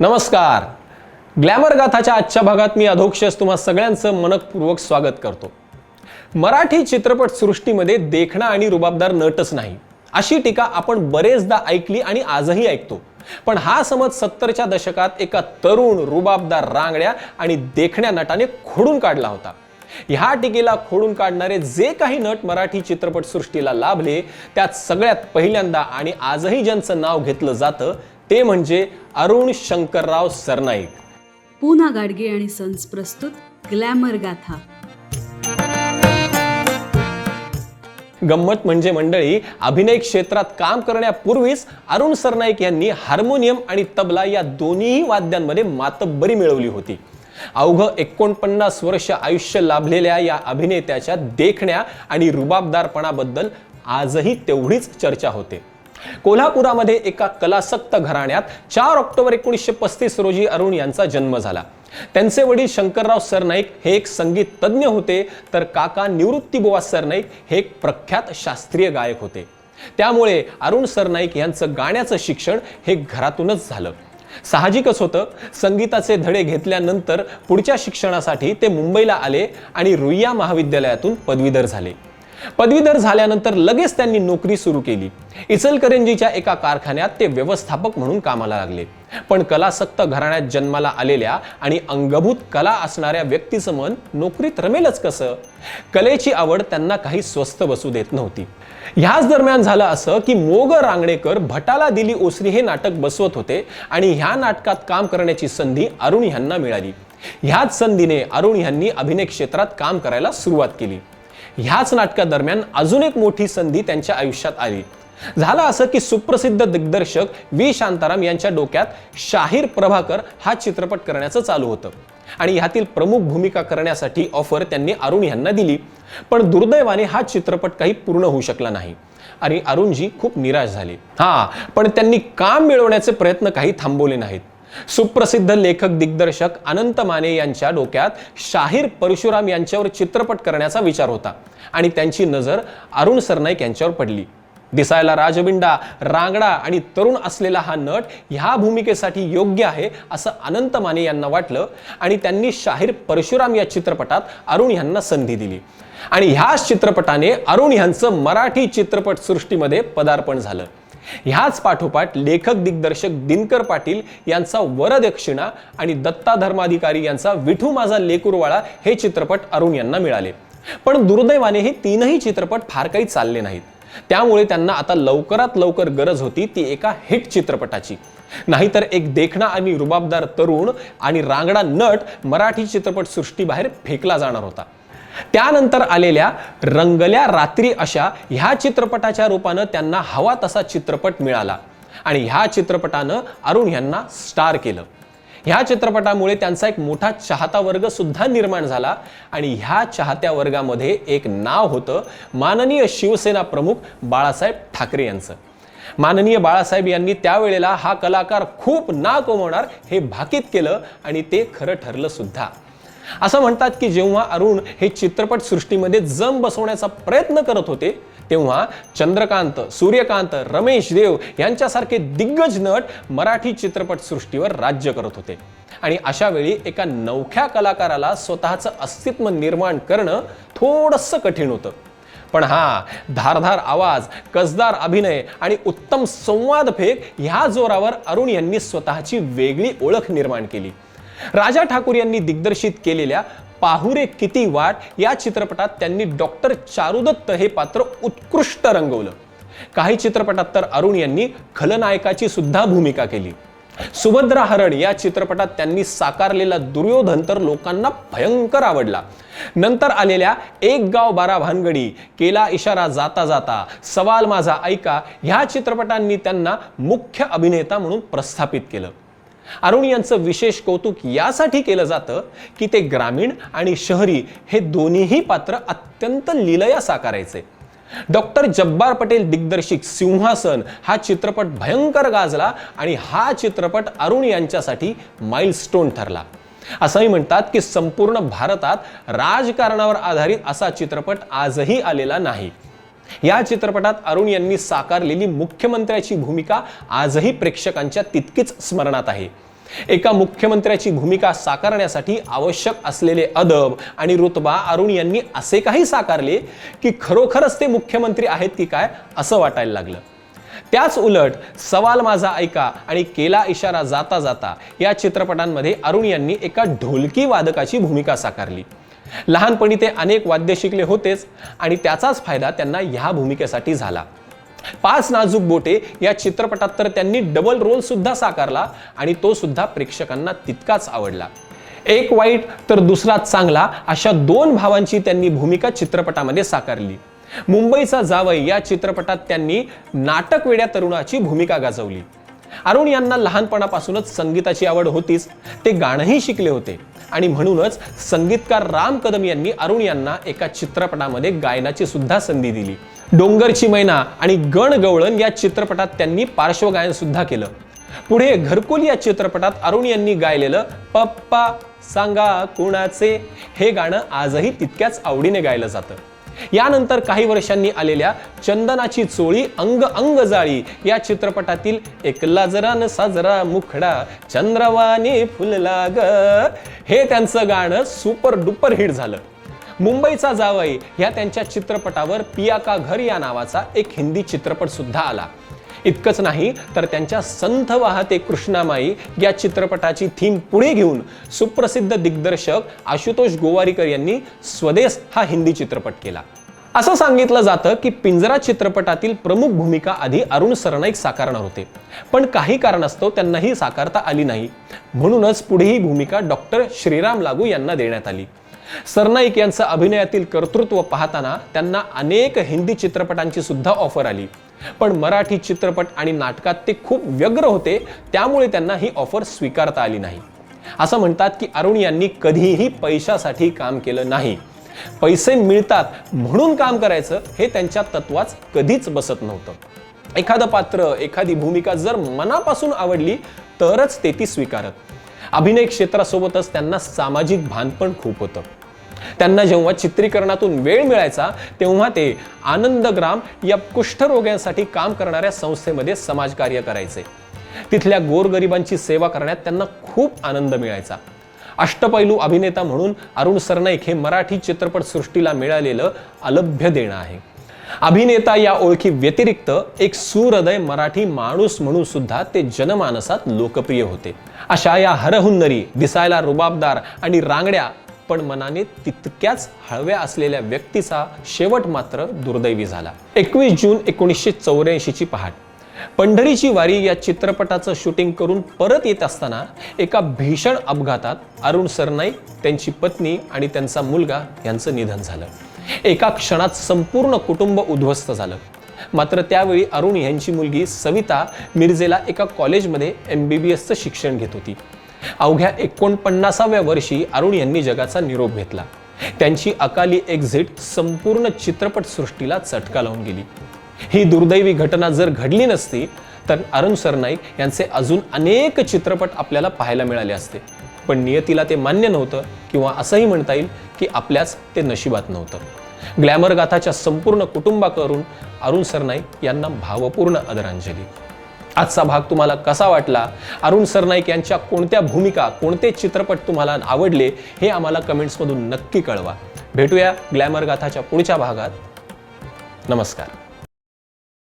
नमस्कार. ग्लॅमर गाथाच्या आजच्या भागात मी अधोक्षस तुम्हा सगळ्यांचं मनपूर्वक स्वागत करतो. मराठी चित्रपट सृष्टीमध्ये देखणा आणि रुबाबदार नटच नाही. अशी टीका आपण बरेचदा ऐकली आणि आजही ऐकतो. पण हा समज सत्तरच्या दशकात एका तरुण रुबाबदार रांगड्या आणि देखण्या नटाने खोडून काढला होता. ह्या टीकेला खोडून काढणारे जे काही नट मराठी चित्रपट सृष्टीला लाभले त्यात सगळ्यात पहिल्यांदा आणि आजही ज्यांचं नाव घेतलं जातं ते म्हणजे अरुण शंकरराव सरनाईक. पूना गाडगे आणि सन्स प्रस्तुत ग्लॅमर गाथा. गंमत म्हणजे मंडळी अभिनय क्षेत्रात काम करण्यापूर्वीच अरुण सरनाईक यांनी हार्मोनियम आणि तबला या दोन्ही वाद्यांमध्ये मातब्बरी मिळवली होती. अवघ एकोणपन्नास वर्ष आयुष्य लाभलेल्या या अभिनेत्याच्या देखण्या आणि रुबाबदारपणाबद्दल आजही तेवढीच चर्चा होते. कोल्हापुरामध्ये एका कलासक्त घराण्यात चार ऑक्टोबर एकोणीसशे पस्तीस रोजी अरुण यांचा जन्म झाला. त्यांचे वडील शंकरराव सरनाईक हे एक संगीत तज्ज्ञ होते तर काका निवृत्तीबुवा सरनाईक हे एक प्रख्यात शास्त्रीय गायक होते. त्यामुळे अरुण सरनाईक यांचं गाण्याचं शिक्षण हे घरातूनच झालं. साहजिकच होतं संगीताचे धडे घेतल्यानंतर पुढच्या शिक्षणासाठी ते मुंबईला आले आणि रुईया महाविद्यालयातून पदवीधर झाले. पदवीधर झाल्यानंतर लगेच त्यांनी नोकरी सुरू केली. इचलकरंजीच्या एका कारखान्यात ते व्यवस्थापक म्हणून कामाला लागले. पण कलासक्त घराण्यात जन्माला आलेल्या आणि अंगभूत कला असणाऱ्या व्यक्तीचं मन नोकरीत रमेलच कसं? कलेची आवड त्यांना काही स्वस्त बसू देत नव्हती. ह्याच दरम्यान झालं असं की मोग रांगणेकर भटाला दिली ओसरी हे नाटक बसवत होते आणि ह्या नाटकात काम करण्याची संधी अरुण ह्यांना मिळाली. ह्याच संधीने अरुण ह्यांनी अभिनय क्षेत्रात काम करायला सुरुवात केली. ह्याच नाटकादरम्यान अजून एक मोठी संधी त्यांच्या आयुष्यात आली. झालं असं की सुप्रसिद्ध दिग्दर्शक व्ही. शांताराम यांच्या डोक्यात शाहीर प्रभाकर हा चित्रपट करण्याचं चालू होतं. आणि ह्यातील प्रमुख भूमिका करण्यासाठी ऑफर त्यांनी अरुण यांना दिली. पण दुर्दैवाने हा चित्रपट काही पूर्ण होऊ शकला नाही. आणि अरुणजी खूप निराश झाले. हा पण त्यांनी काम मिळवण्याचे प्रयत्न काही थांबवले नाहीत. सुप्रसिद्ध लेखक दिग्दर्शक अनंत माने यांच्या डोक्यात शाहीर परशुराम यांच्यावर चित्रपट करण्याचा विचार होता आणि त्यांची नजर अरुण सरनाईक यांच्यावर पडली. दिसायला राजबिंडा रांगडा आणि तरुण असलेला हा नट ह्या भूमिकेसाठी योग्य आहे असं अनंत माने यांना वाटलं आणि त्यांनी शाहीर परशुराम या चित्रपटात अरुण यांना संधी दिली. आणि ह्याच चित्रपटाने अरुण यांचं मराठी चित्रपट सृष्टीमध्ये पदार्पण झालं. ह्याच पाठोपाठ लेखक दिग्दर्शक दिनकर पाटील यांचा वरदक्षिणा आणि दत्ता धर्माधिकारी यांचा विठू माझा लेकुरवाळा हे चित्रपट अरुण यांना मिळाले. पण दुर्दैवाने हे तीनही चित्रपट फार काही चालले नाहीत. त्यामुळे त्यांना आता लवकरात लवकर गरज होती ती एका हिट चित्रपटाची. नाहीतर एक देखणा आणि रुबाबदार तरुण आणि रांगडा नट मराठी चित्रपट सृष्टीबाहेर फेकला जाणार होता. त्यानंतर आलेल्या रंगल्या रात्री अशा ह्या चित्रपटाच्या रूपानं त्यांना हवा तसा चित्रपट मिळाला. आणि ह्या चित्रपटानं अरुण यांना स्टार केलं. ह्या चित्रपटामुळे त्यांचा एक मोठा चाहता वर्ग सुद्धा निर्माण झाला. आणि ह्या चाहत्या वर्गामध्ये एक नाव होतं माननीय शिवसेना प्रमुख बाळासाहेब ठाकरे यांचं. माननीय बाळासाहेब यांनी त्यावेळेला हा कलाकार खूप ना कमवणार हे भाकीत केलं आणि ते खरं ठरलं सुद्धा. असं म्हणतात की जेव्हा अरुण हे चित्रपट सृष्टीमध्ये जम बसवण्याचा प्रयत्न करत होते तेव्हा चंद्रकांत सूर्यकांत रमेश देव यांच्यासारखे दिग्गज नट मराठी चित्रपट सृष्टीवर राज्य करत होते. आणि अशा वेळी एका नवख्या कलाकाराला स्वतःचं अस्तित्व निर्माण करणं थोडंसं कठीण होतं. पण हा धारधार आवाज कसदार अभिनय आणि उत्तम संवाद फेक ह्या जोरावर अरुण यांनी स्वतःची वेगळी ओळख निर्माण केली. राजा ठाकूर यांनी दिग्दर्शित केलेल्या पाहुरे किती वाट या चित्रपटात त्यांनी डॉक्टर चारुदत्त हे पात्र उत्कृष्ट रंगवलं. काही चित्रपटात तर अरुण यांनी खलनायकाची सुद्धा भूमिका केली. सुभद्रा हरण या चित्रपटात त्यांनी साकारलेला दुर्योधन तर लोकांना भयंकर आवडला. नंतर आलेल्या एक गाव बारा भानगडी केला इशारा जाता जाता सवाल माझा ऐका ह्या चित्रपटांनी त्यांना मुख्य अभिनेता म्हणून प्रस्थापित केलं. अरुण यांचं विशेष कौतुक यासाठी केलं जातं की ते ग्रामीण आणि शहरी हे दोन्हीही पात्र अत्यंत लिलया साकारायचे. डॉक्टर जब्बार पटेल दिग्दर्शित सिंहासन हा चित्रपट भयंकर गाजला आणि हा चित्रपट अरुण यांच्यासाठी माइलस्टोन ठरला. असंही म्हणतात की संपूर्ण भारतात राजकारणावर आधारित असा चित्रपट आजही आलेला नाही. या चित्रपटात अरुण यांनी साकारलेली मुख्यमंत्र्याची भूमिका आजही प्रेक्षकांच्या तितकीच स्मरणात आहे. एका मुख्यमंत्र्याची भूमिका साकारण्यासाठी आवश्यक असलेले अदब आणि रुतबा अरुण यांनी असे काही साकारले की खरोखरच ते मुख्यमंत्री आहेत की काय असं वाटायला लागलं. त्याच उलट सवाल माझा ऐका आणि केला इशारा जाता जाता या चित्रपटांमध्ये अरुण यांनी एका ढोलकी वादकाची भूमिका साकारली. लहानपणी ते अनेक वाद्य शिकले होतेच आणि त्याचाच फायदा त्यांना ह्या भूमिकेसाठी झाला. पाच नाजूक बोटे या चित्रपटात तर त्यांनी डबल रोल सुद्धा साकारला आणि तो सुद्धा प्रेक्षकांना तितकाच आवडला. एक वाईट तर दुसरा चांगला अशा दोन भावांची त्यांनी भूमिका चित्रपटामध्ये साकारली. मुंबईचा जावई या चित्रपटात त्यांनी नाटक वेड्या तरुणाची भूमिका गाजवली. अरुण यांना लहानपणापासूनच संगीताची आवड होतीच. ते गाणंही शिकले होते. आणि म्हणूनच संगीतकार राम कदम यांनी अरुण यांना एका चित्रपटामध्ये गायनाची सुद्धा संधी दिली. डोंगरची मैना आणि गण गवळण या चित्रपटात त्यांनी पार्श्वगायन सुद्धा केलं. पुढे घरकुल या चित्रपटात अरुण यांनी गायलेलं पप्पा सांगा कुणाचे हे गाणं आजही तितक्याच आवडीने गायलं जातं. यानंतर काही वर्षांनी आलेल्या चंदनाची चोळी अंग अंग जाळी या चित्रपटातील एकला जरा न साजरा मुखडा चंद्रवाने फुलला ग हे त्यांचं गाणं सुपर डुपर हिट झालं. मुंबईचा जावई ह्या त्यांच्या चित्रपटावर पिया का घर या नावाचा एक हिंदी चित्रपट सुद्धा आला. इतकंच नाही तर त्यांच्या संथ वाहते कृष्णामाई या चित्रपटाची थीम पुढे घेऊन सुप्रसिद्ध दिग्दर्शक आशुतोष गोवारीकर यांनी स्वदेश हा हिंदी चित्रपट केला. असं सांगितलं जातं की पिंजरा चित्रपटातील प्रमुख भूमिका आधी अरुण सरनाईक साकारणार होते. पण काही कारणास्तव त्यांना ही साकारता आली नाही. म्हणूनच पुढे ही भूमिका डॉक्टर श्रीराम लागू यांना देण्यात आली. सरनाईक यांचं अभिनयातील कर्तृत्व पाहताना त्यांना अनेक हिंदी चित्रपटांची सुद्धा ऑफर आली. पण मराठी चित्रपट आणि नाटकात ते खूप व्यग्र होते त्यामुळे त्यांना ही ऑफर स्वीकारता आली नाही. असं म्हणतात की अरुण यांनी कधीही पैशासाठी काम केलं नाही. पैसे मिळतात म्हणून काम करायचं हे त्यांच्या तत्वाच कधीच बसत नव्हतं. एखादं पात्र एखादी भूमिका जर मनापासून आवडली तरच ते ती स्वीकारत. अभिनय क्षेत्रासोबतच त्यांना सामाजिक भान पण खूप होतं. त्यांना जेव्हा चित्रीकरणातून वेळ मिळायचा तेव्हा ते आनंदग्राम या कुष्ठरोग्यांसाठी काम करणाऱ्या संस्थेमध्ये समाजकार्य करायचे. तिथल्या गोरगरिबांची सेवा करण्यात त्यांना खूप आनंद मिळायचा. अष्टपैलू अभिनेता म्हणून अरुण सरनाईक हे मराठी चित्रपट सृष्टीला मिळालेलं अलभ्य देणं आहे. अभिनेता या ओळखी व्यतिरिक्त एक सुहृदय मराठी माणूस म्हणून सुद्धा ते जनमानसात लोकप्रिय होते. अशा या हरहुन्नरी दिसायला रुबाबदार आणि रांगड्या पण मनाने तितक्याच हळव्या असलेल्या व्यक्तीचा शेवट मात्र दुर्दैवी झाला. एकवीस जून एकोणीसशे चौऱ्याऐंशीची पहाट. पंढरीची वारी या चित्रपटाचं शूटिंग करून परत येत असताना एका भीषण अपघातात अरुण सरनाईक त्यांची पत्नी आणि त्यांचा मुलगा यांचं निधन झालं. एका क्षणात संपूर्ण कुटुंब उद्ध्वस्त झालं. मात्र त्यावेळी अरुण यांची मुलगी सविता मिर्जेला एका कॉलेजमध्ये एम बी बी एसचं शिक्षण घेत होती. अवघ्या एकोणपन्नासाव्या वर्षी अरुण यांनी जगाचा निरोप घेतला. त्यांची अकाली एक्झिट संपूर्ण चित्रपट सृष्टीला चटका लावून गेली. ही दुर्दैवी घटना जर घडली नसती तर अरुण सरनाईक यांचे अजून अनेक चित्रपट आपल्याला पाहायला मिळाले असते. पण नियतीला ते मान्य नव्हतं किंवा असंही म्हणता येईल की आपल्याच ते नशिबात नव्हतं. ग्लॅमर गाथाच्या संपूर्ण कुटुंबाकडून अरुण सरनाईक यांना भावपूर्ण आदरांजली. आजचा भाग तुम्हाला कसा वाटला? अरुण सरनाईक यांच्या कोणत्या भूमिका कोणते चित्रपट तुम्हाला आवडले हे आम्हाला कमेंट्समधून नक्की कळवा. भेटूया ग्लॅमर गाथाच्या पुढच्या भागात. नमस्कार.